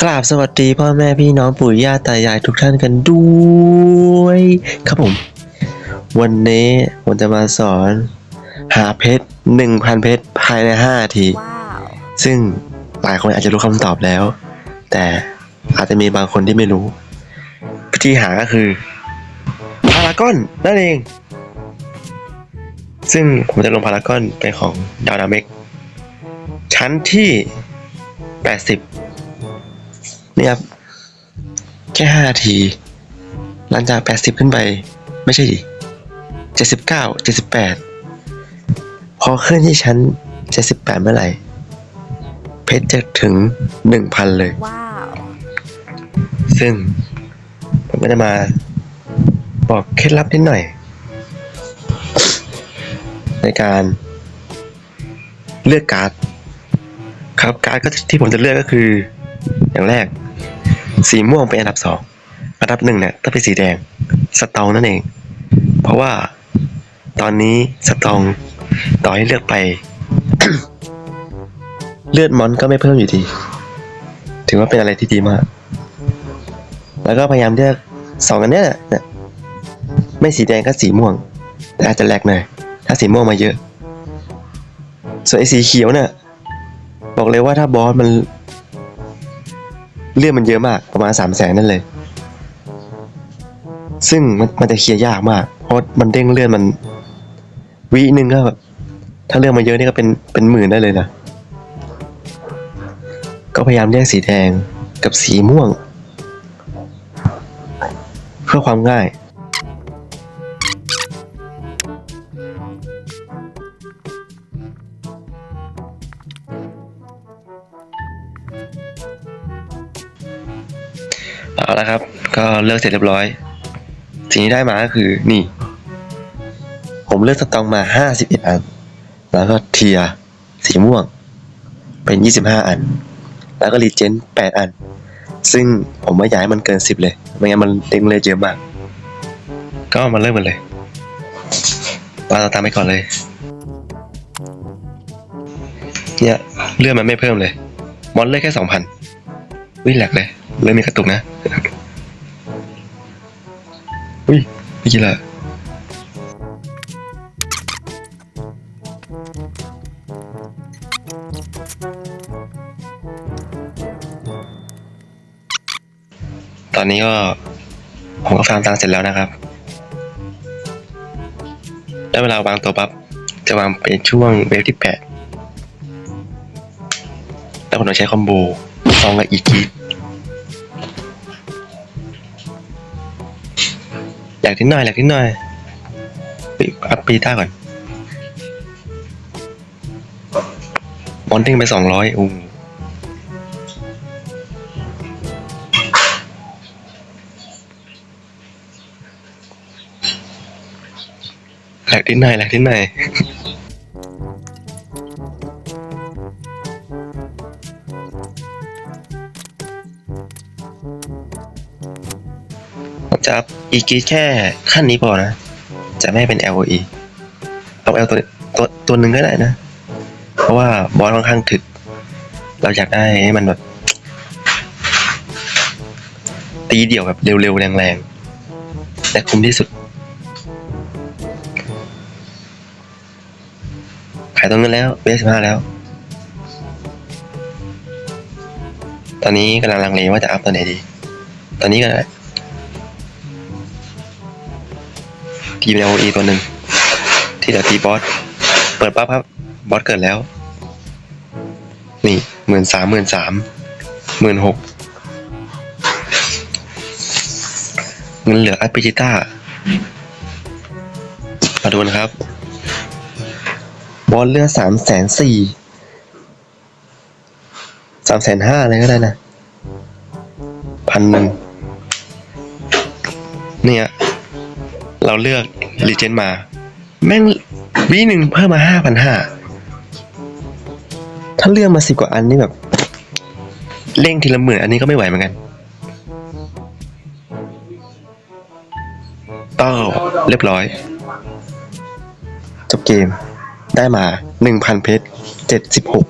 กราบสวัสดีพ่อแม่พี่น้องปู่ย่าตายายทุกท่านกันด้วย ครับผม วันนี้ผมจะมาสอน หาเพชรหนึ่งพันเพชรภายในห้านาทีว้าวซึ่งหลายคนอาจจะรู้คำตอบแล้ว แต่อาจจะมีบางคนที่ไม่รู้ วิธีหาก็คือพารากอนนั่นเอง ซึ่งผมจะลงพารากอนเป็นของดาวนาเมกชั้นที่ 80เนี่ยครับ แค่5นาที หลังจาก80ขึ้นไป ไม่ใช่ดิ79 78พอขึ้นที่ชั้น78เมื่อไหร่ เพชรจะถึง1,000เลย ว้าว ซึ่ง ผมก็จะมาบอกเคล็ดลับนิดหน่อย ในการเลือกการ์ดครับการ์ดก็ที่ผมจะเลือกก็คือ อย่างแรก สีม่วงเป็นอันดับสองอันดับหนึ่งเนี่ยต้องเป็นสีแดงสตองนั่นเอง เพราะว่าตอนนี้สตองต่อให้เลือกไป เลือดมอนก็ไม่เพิ่มอยู่ดี ถือว่าเป็นอะไรที่ดีมาก แล้วก็พยายามเลือกสองอันเนี้ยเนี่ยไม่สีแดงก็สีม่วง แต่อาจจะแหลกหน่อยถ้าสีม่วงมาเยอะ ส่วนไอ้สีเขียวเนี่ยบอกเลยว่าถ้าบอสมัน เลือดมันเยอะมากประมาณสามแสนนั่นเลย ซึ่งมันมันจะเคลียร์ยากมาก เพราะมันเด้งเลือดมันวินึงก็แบบถ้าเลือดมันเยอะนี่ก็เป็นเป็นหมื่นได้เลยนะ ก็พยายามเรียกสีแดงกับสีม่วง เพื่อความง่าย เอาละครับ ก็เลือกเสร็จเรียบร้อย สิ่งที่ได้มาก็คือนี่ ผมเลือกสตองมา 51 อัน แล้วก็เทียสีม่วง เป็น 25 อัน แล้วก็รีเจน 8 อัน ซึ่งผมไม่อยากให้มันเกิน 10 เลย ไม่งั้นมันเด้งเลยเยอะมาก ก็มาเริ่มกันเลยปาเราตามไปก่อนเลย เนี่ยเลื่อนมันไม่เพิ่มเลย มอนเลือกแค่2,000วิ่งแหลกเลย เริ่มมีกระตุกนะอุ้ยไม่กี่ละตอนนี้ก็ผมก็ฟาร์มตังเสร็จแล้วนะครับ ได้เวลาวางตัวปั๊บ จะวางเป็นช่วงเวฟที่แปดแล้วผมต้องใช้คอมโบซองกับอีกี อยากทิ้งหน่อยอยากทิ้งหน่อยปีอัพปีต้าก่อนมอนติ้งไปสองร้อยอุ้งแหลกทิ้งหน่อยแหลกทิ้งหน่อย จะอัพอีกีแค่ขั้นนี้พอนะ จะไม่เป็น LOE เอา L ตัวตัวตัวหนึ่งก็ได้นะ เพราะว่าบอสค่อนข้างถึก เราอยากได้ให้มันแบบตีเดี่ยวแบบเร็วๆ แรงๆ แต่คุ้มที่สุด ขายตรงนั้นแล้วเบสสิบห้าแล้ว ตอนนี้กำลังลังเลว่าจะอัพตัวไหนดี ตอนนี้ก็ ได้ทีม LOE ตัวหนึ่งที่เดี๋ยวตีบอสเปิดปั๊บครับบอสเกิดแล้ว นี่หมื่นสามหมื่นสามหมื่นหกเงินเหลืออัพปิจิต้ามาดูนะครับ บอลเลือดสามแสนสี่สามแสนห้าเลยก็ได้นะพันหนึ่งเนี่ย เราเลือกรีเจนมา แม่งวีหนึ่งเพิ่มมาห้าพันห้าถ้าเลือกมาสิบกว่าอันนี่แบบ เร่งทีละหมื่นอันนี้ก็ไม่ไหวเหมือนกันต้อเรียบร้อย จบเกมได้มาหนึ่งพันเพชรเจ็ดสิบหก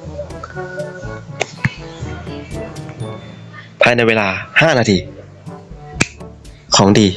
ภายในเวลา5นาที ของดี